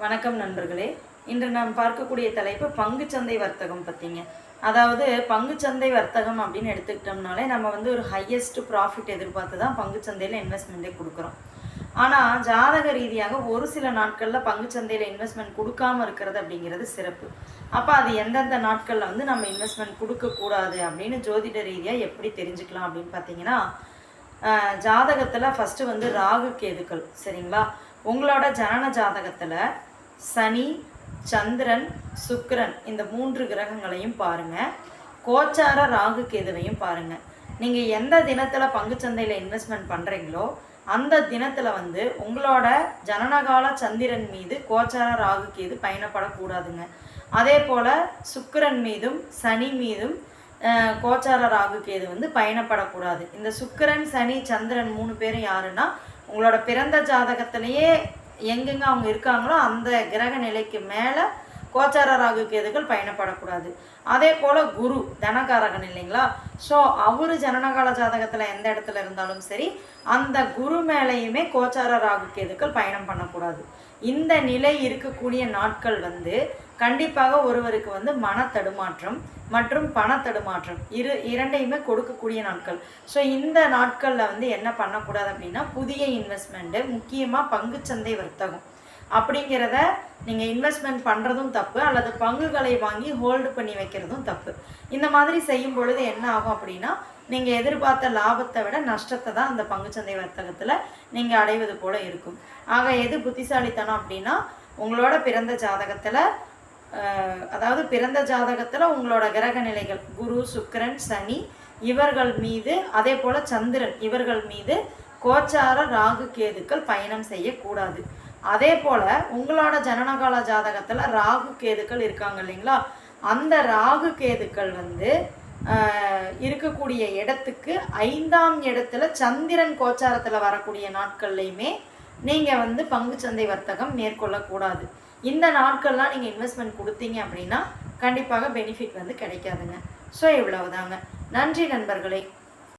வணக்கம் நண்பர்களே. இன்று நாம் பார்க்கக்கூடிய தலைப்பு பங்குச்சந்தை வர்த்தகம் பற்றிங்க அதாவது பங்குச்சந்தை வர்த்தகம் அப்படின்னு எடுத்துக்கிட்டோம்னாலே நம்ம வந்து ஒரு ஹையஸ்ட் ப்ராஃபிட் எதிர்பார்த்து தான் பங்குச்சந்தையில் இன்வெஸ்ட்மெண்ட்டே கொடுக்குறோம். ஆனால் ஜாதக ரீதியாக ஒரு சில நாட்களில் பங்குச்சந்தையில் இன்வெஸ்ட்மெண்ட் கொடுக்காம இருக்கிறது அப்படிங்கிறது சிறப்பு. அப்போ அது எந்தெந்த நாட்களில் வந்து நம்ம இன்வெஸ்ட்மெண்ட் கொடுக்கக்கூடாது அப்படின்னு ஜோதிட ரீதியாக எப்படி தெரிஞ்சுக்கலாம் அப்படின்னு பார்த்தீங்கன்னா ஜாதகத்தில் ஃபஸ்ட்டு வந்து ராகு கேதுக்கள் சரிங்களா? உங்களோட ஜனன ஜாதகத்தில் சனி சந்திரன் சுக்கிரன் இந்த மூன்று கிரகங்களையும் பாருங்கள் கோச்சார ராகு கேதுவையும் பாருங்கள் நீங்கள் எந்த தினத்தில் பங்குச்சந்தையில் இன்வெஸ்ட்மெண்ட் பண்ணுறீங்களோ அந்த தினத்தில் வந்து உங்களோட ஜனனகால சந்திரன் மீது கோச்சார ராகு கேது பயணப்படக்கூடாதுங்க. அதே போல் சுக்கிரன் மீதும் சனி மீதும் கோச்சார ராகு கேது வந்து பயணப்படக்கூடாது. இந்த சுக்கிரன் சனி சந்திரன் மூணு பேரும் யாருன்னா உங்களோட பிறந்த ஜாதகத்திலேயே எங்கெங்க அவங்க இருக்காங்களோ அந்த கிரக நிலைக்கு மேலே கோச்சார ராகு கேதுகள் பயணப்படக்கூடாது. அதே போல் குரு தனகாரகன் இல்லைங்களா? ஸோ அவரு ஜனனகால ஜாதகத்தில் எந்த இடத்துல இருந்தாலும் சரி அந்த குரு மேலேயுமே கோச்சார ராகு கேதுக்கள் பயணம் பண்ணக்கூடாது. இந்த நிலை இருக்கக்கூடிய நாட்கள் வந்து கண்டிப்பாக ஒருவருக்கு வந்து மன தடுமாற்றம் மற்றும் பண தடுமாற்றம் இரு இரண்டையுமே கொடுக்கக்கூடிய நாட்கள். ஸோ இந்த நாட்களில் வந்து என்ன பண்ணக்கூடாது அப்படின்னா புதிய இன்வெஸ்ட்மெண்ட்டு முக்கியமாக பங்குச்சந்தை வர்த்தகம். அப்படிங்கிறத நீங்கள் இன்வெஸ்ட்மெண்ட் பண்ணுறதும் தப்பு அல்லது பங்குகளை வாங்கி ஹோல்டு பண்ணி வைக்கிறதும் தப்பு. இந்த மாதிரி செய்யும் பொழுது என்ன ஆகும் அப்படின்னா நீங்கள் எதிர்பார்த்த லாபத்தை விட நஷ்டத்தை தான் அந்த பங்குச்சந்தை வர்த்தகத்தில் நீங்கள் அடைவது போல இருக்கும். ஆக எது புத்திசாலித்தனம் அப்படின்னா உங்களோட பிறந்த ஜாதகத்தில் அதாவது பிறந்த ஜாதகத்தில் உங்களோட கிரக நிலைகள் குரு சுக்கிரன் சனி இவர்கள் மீது அதே போல் சந்திரன் இவர்கள் மீது கோச்சார ராகு கேதுக்கள் பயணம் செய்யக்கூடாது. அதே போல் உங்களோட ஜனனகால ஜாதகத்தில் ராகு கேதுக்கள் இருக்காங்க இல்லைங்களா? அந்த ராகு கேதுக்கள் வந்து இருக்கக்கூடிய இடத்துக்கு ஐந்தாம் இடத்துல சந்திரன் கோச்சாரத்தில் வரக்கூடிய நாட்கள்லையுமே நீங்கள் வந்து பங்குச்சந்தை வர்த்தகம் மேற்கொள்ளக்கூடாது. இந்த நாட்கள்லாம் நீங்கள் இன்வெஸ்ட்மெண்ட் கொடுத்தீங்க அப்படின்னா கண்டிப்பாக பெனிஃபிட் வந்து கிடைக்காதுங்க. ஸோ இவ்வளவுதாங்க. நன்றி நண்பர்களே.